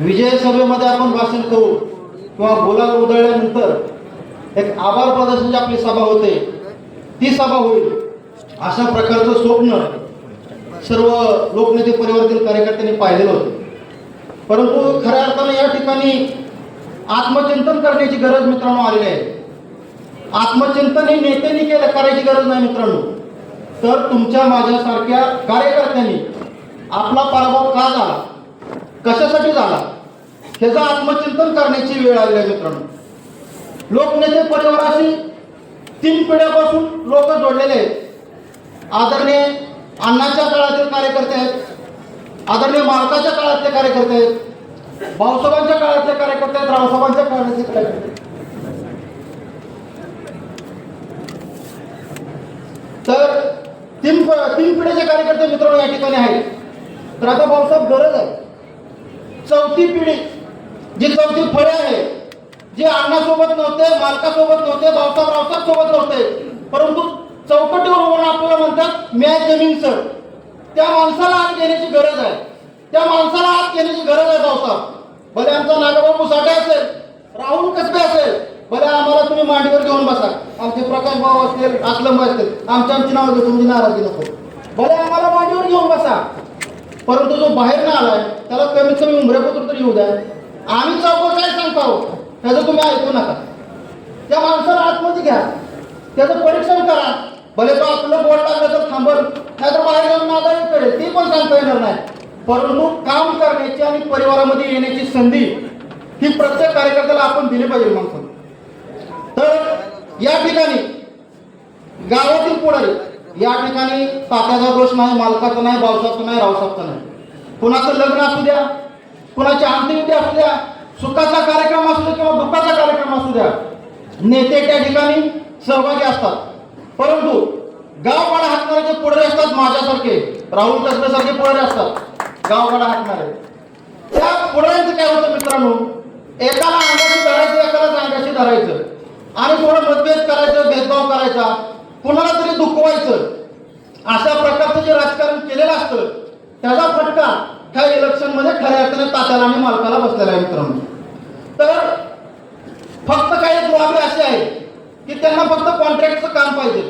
विजय सभेमध्ये आपण भाषण करू किंवा बोलायला उधळल्यानंतर एक आभार प्रदर्शनची आपली सभा होते. ती सभा होईल. अशा प्रकारचं स्वप्न सर्व लोकनेते परिवारातील कार्यकर्त्यांनी पाहिलेलं होतं. परंतु खऱ्या अर्थानं या ठिकाणी आत्मचिंतन करण्याची गरज मित्रांनो आलेली आहे. आत्मचिंतन हे नेत्यांनी केलं करायची गरज नाही मित्रांनो. तर तुमच्या माझ्यासारख्या कार्यकर्त्यांनी आपला पराभव का झाला? कशासाठी झाला? ह्याचं आत्मचिंतन करण्याची वेळ आली आहे मित्रांनो. लोकनेते परिवाराशी तीन पिढ्यापासून लोक जोडलेले आहेत. आदरणीय अण्णाच्या काळातील कार्यकर्ते आहेत. आदरणीय मालकाच्या काळातले कार्यकर्ते आहेत. भाऊसाहेबांच्या काळातले कार्यकर्ते आहेत रावसाहेबांच्या काळातले कार्यकर्ते तर तीन तीन पिढ्याचे कार्यकर्ते मित्रांनो या ठिकाणी आहेत. तर आता भाऊसाहेब गरज आहे. चौथी पिढी जी चौथी फळे आहे जे अण्णासोबत नव्हते मालकासोबत नव्हते भाऊसाहेब रावसाहेब सोबत नव्हते परंतु चौकटीवर उभं आपल्याला म्हणतात मॅच जमीन सर. त्या माणसाला आत घेण्याची गरज आहे. त्या माणसाला आत घेण्याची गरज आहे भाऊसाहेब. भले आमचा नागाबाबू साठे असेल राहुल कसबे असेल भले आम्हाला तुम्ही मांडीवर घेऊन बसा. आमचे प्रकाश भाऊ असतील असलम असतील आमच्या आमची नाव घेऊ तुमची म्हणजे नाराजी नको. भले आम्हाला मांडीवर घेऊन बसा. परंतु जो बाहेर ना आलाय त्याला कमीत कमी उमरेपत्र तरी येऊ द्या. आम्ही चौक काय सांगतो आहोत. त्याचं तुम्ही ऐकू नका. त्या माणसाला आतमध्ये घ्या. त्याचं परीक्षण करा. भले तो आपलं बोट लागलं तर थांबल नाहीतर बाहेर जाऊन नादारी करेल. ती पण सांगता येणार नाही. परंतु काम करण्याची आणि परिवारामध्ये येण्याची संधी ही प्रत्येक कार्यकर्त्याला आपण दिली पाहिजे माणसाला. तर या ठिकाणी गावातील पुढारी या ठिकाणी तात्याचा दोष नाही मालकाचा नाही भावसाचा नाही रावसाचा नाही. कुणाचं लग्न असू द्या कुणाची अंत्यविधी असू द्या सुखाचा कार्यक्रम असू द्या किंवा दुःखाचा कार्यक्रम असू द्या नेते त्या ठिकाणी सहभागी असतात. परंतु गावगाडा हाकणारे जे पुढे असतात माझ्यासारखे राहुल कसबेसारखे पुढे असतात गावपाडा हाकणारे. त्या पुढाऱ्यांचं काय होतं मित्रांनो? एकाला अंगाशी धरायचं एकाला अंगाशी धरायचं. आणि थोडं मतभेद करायचं भेदभाव करायचा. कुणाला तरी दुखवायचं. अशा प्रकारचं जे राजकारण केलेलं असतं त्याचा फटका ह्या इलेक्शनमध्ये खऱ्या अर्थाने तात्याला आणि मालकाला बसलेला आहे मित्रांनो. तर फक्त काही लॉबी असे आहे की त्यांना फक्त कॉन्ट्रॅक्टचं काम पाहिजे.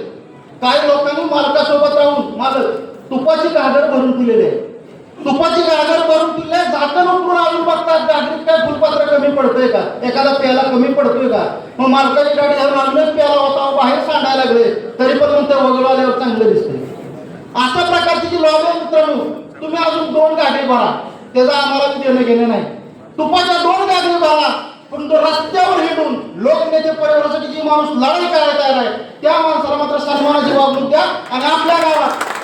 काही लोकांनी मालकासोबत राहून मालक तुपाची कागद भरून दिलेली आहे. तुपाची गाजर भरून पिल्ले जातं पूर्ण अजून बघतात गाजरीत काय फुलपात्र कमी पडतोय का? एखादा प्याला कमी पडतोय का? मग मालकाची गाडी धरून अजूनच प्याला होता बाहेर सांडायला लागले. तरी पण मग ते वगळून आल्यावर चांगलं दिसते अशा प्रकारची जी लॉबी आहे मित्रांनो तुम्ही अजून दोन गाडी भरा. त्याचा आम्हाला देणं घेणं नाही. तुपाच्या दोन गाडी भरा. पण तो रस्त्यावर हिंडून लोकनेते परिवारासाठी जी माणूस लढाई करायला तयार आहे त्या माणसाला मात्र सन्मानाची वागणूक द्या आणि आपल्या गावात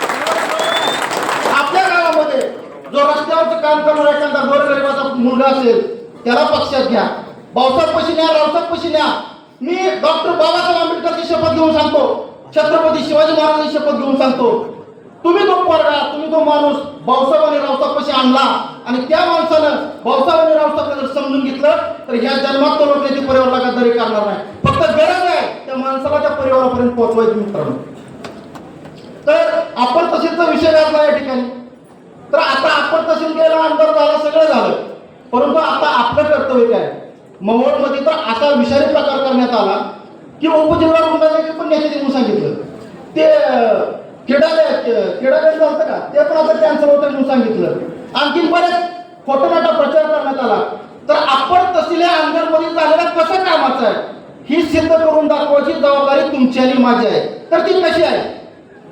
जो रस्त्यावरचं काम करणारा एखादा गोरगरिबाचा मुलगा असेल त्याला पक्षात घ्या. भाऊसाहेब पशी न्या रावसाहेब पशी न्या. मी डॉक्टर बाबासाहेब आंबेडकरची शपथ घेऊन सांगतो. छत्रपती शिवाजी महाराजांची शपथ घेऊन सांगतो. तुम्ही तो पोरगा तुम्ही तो माणूस भाऊसाहेब आणि रावसाहेब पशी आणला आणि त्या माणसानं भाऊसाहेब आणि रावसाहेब जर समजून घेतलं तर ह्या जन्मात तो लोक त्याची परिवाराला गद्दारी करणार नाही. फक्त गरज आहे त्या माणसाला त्या परिवारापर्यंत पोहोचवायची मित्रांनो. तर आपण तसेच विषय घातला या ठिकाणी. तर आता आपण तहसील केला आमदार झाला सगळं झालं. परंतु आता आपलं कर्तव्य काय? मध्ये तर असा विषारी प्रकार करण्यात आला की उपजिल्हा रुग्णालय पण नेते म्हणून सांगितलं. ते क्रीडालय क्रीडालय झालं का? ते पण आता कॅन्सर होतं म्हणून सांगितलं. आणखीन बरेच खोटनाटा प्रचार करण्यात आला. तर आपण तहसील या अंगणमध्ये झालेल्या कसं कामाचं आहे ही सिद्ध करून दाखवायची जबाबदारी तुमची आणि माझी आहे. तर ती कशी आहे?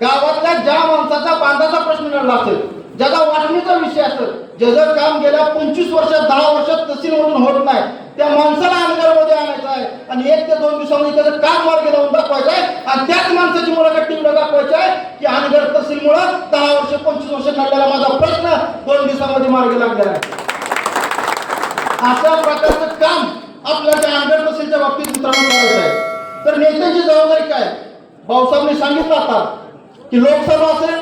गावातल्या ज्या माणसाचा बांधाचा प्रश्न लढला असेल ज्याचा वाटणीचा विषय असेल ज्याचं काम गेल्या पंचवीस वर्षात दहा वर्षात तहसील म्हणून होत नाही. त्या माणसाला अंगामध्ये आणायचं आहे. आणि एक ते दोन दिवसामध्ये त्याचं काम मार्ग लावून दाखवायचं आहे. आणि त्याच माणसाची मुलाखत टीमला दाखवायचं आहे की अनगर तहसीलमुळं दहा वर्ष पंचवीस वर्ष काढलेला माझा प्रश्न दोन दिवसामध्ये मार्ग लागलेला आहे अशा प्रकारचं काम आपल्या त्या अनगर तहसीलच्या बाबतीत मित्रांनो करायचं आहे. तर नेत्याची जबाबदारी काय? भाऊसाहेबने सांगितलं आता. की लोकसभा असेल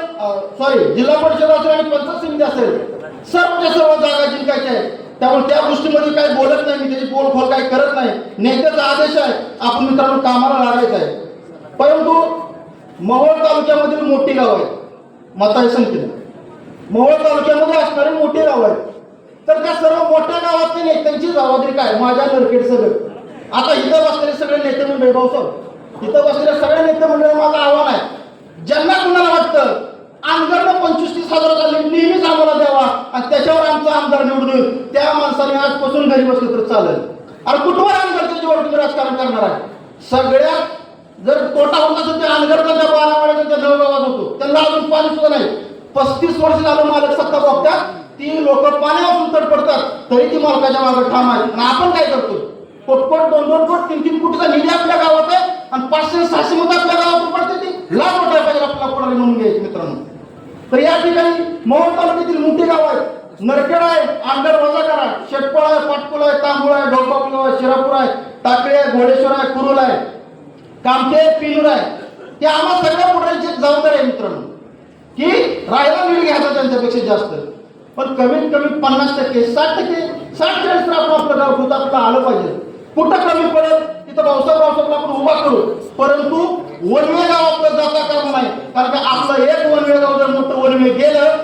सॉरी जिल्हा परिषद असेल आणि पंचायत समिती असेल सर्वच्या सर्व जागा जिंकायच्या आहेत त्यामुळे त्या गोष्टीमध्ये काही बोलत नाही मी त्याची बोलखोल काही करत नाही. नेत्याचा आदेश आहे आपण मित्रांनो कामाला लागायचं आहे. परंतु मोहोळ तालुक्यामधील मोठी गाव आहे मताय संख्येने मोहोळ तालुक्यामध्ये असणारी मोठी गाव आहेत. तर त्या सर्व मोठ्या गावातले नेत्यांची जबाबदारी काय? माझ्या नरकेड सगळं. आता इथं बसलेले सगळे नेते म्हणजे मंडळी सर. इथं बसलेले सगळे नेते मंडळी माझं आव्हान आहे ज्यांना कुणाला वाटतं आमदारनं पंचवीस तीस हजाराचा नि- नेहमीच आम्हाला द्यावा आणि त्याच्यावर आमचा म्हणून त्या माणसाने आजपासून घरी बसलं तर चालेल. अरे कुठवर आमदार त्याच्यावर तुम्ही राजकारण करणार आहे? सगळ्यात जर तोटा होत असेल तर अनगरचा त्या बारावाड्याचा त्या नवगावात होतो. त्यांना अजून पाणी सुद्धा नाही. पस्तीस वर्ष झालं मालक सत्ता बघतात. ती लोक पाण्यापासून तडपडतात. तरी ती मालकाच्या मागे ठाम आहेत. आणि आपण काय करतो कोटकोट दोन दोन कोट तीन तीन कोटीचा निधी आपल्या गावात आहे. आणि पाचशे सहाशे मत आपल्या गावातून पडते ती. लाख मोठ्या पाहिजे आपल्याला कोणाला म्हणून घ्यायचे मित्रांनो. तर या ठिकाणी मोहोळ तालुक्यातील मोठी गाव आहेत. नरखेड आहे आंडर वजा करा. शेटपळ आहे पाटकुळ आहे तांबूळ आहे ढोलपापूल आहे शिरापूर आहे टाकळी आहे घोडेश्वर आहे कुरुल आहे कामठे पिनूर आहे. ते आम्हा सगळ्या पुढारीची जबाबदारी आहे मित्रांनो. की राहायला नीट घ्यायचा त्यांच्यापेक्षा जास्त. पण कमीत कमी पन्नास टक्के साठ टक्के साठ चाळीस तर आपण आपलं गाव होतं आपलं आलं पाहिजे. कुठं कमी पडत तिथं पावसा पावसाला आपण उभा करू. परंतु वनवे गाव आपलं जाता कामा नाही कारण का आपलं एक वनवे गाव जर मोठं वनवे गेलं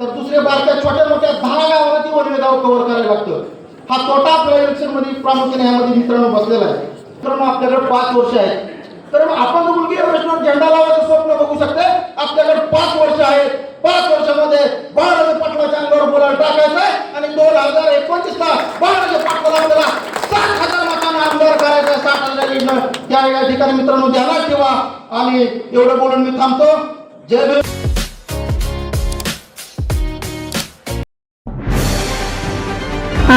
तर दुसऱ्या बारक्या छोट्या मोठ्या दहा गावाला ती वनवे गाव कव्हर करायला लागतं. हा तोटा आपल्या इलेक्शनमध्ये प्रामुख्याने यामध्ये मित्रांनो बसलेला आहे. मित्रांनो आपल्याकडे पाच वर्ष आहेत. तर मग आपण मुलगी प्रश्नावर झेंडा लावायचं स्वप्न बघू शकते आपल्याकडे पाच वर्ष आहेत. पाच वर्षामध्ये बाळाजी पाटलाच्या अंगावर बोलायला टाकायचं आहे आणि दोन हजार एकोणतीस ला बाळाजी पाटलाला आपल्याला सात हजार मतांना आमदार करायचं आहे, हजार लीडनं त्या ठिकाणी मित्रांनो ध्यानात ठेवा. आणि एवढं बोलून मी थांबतो. जय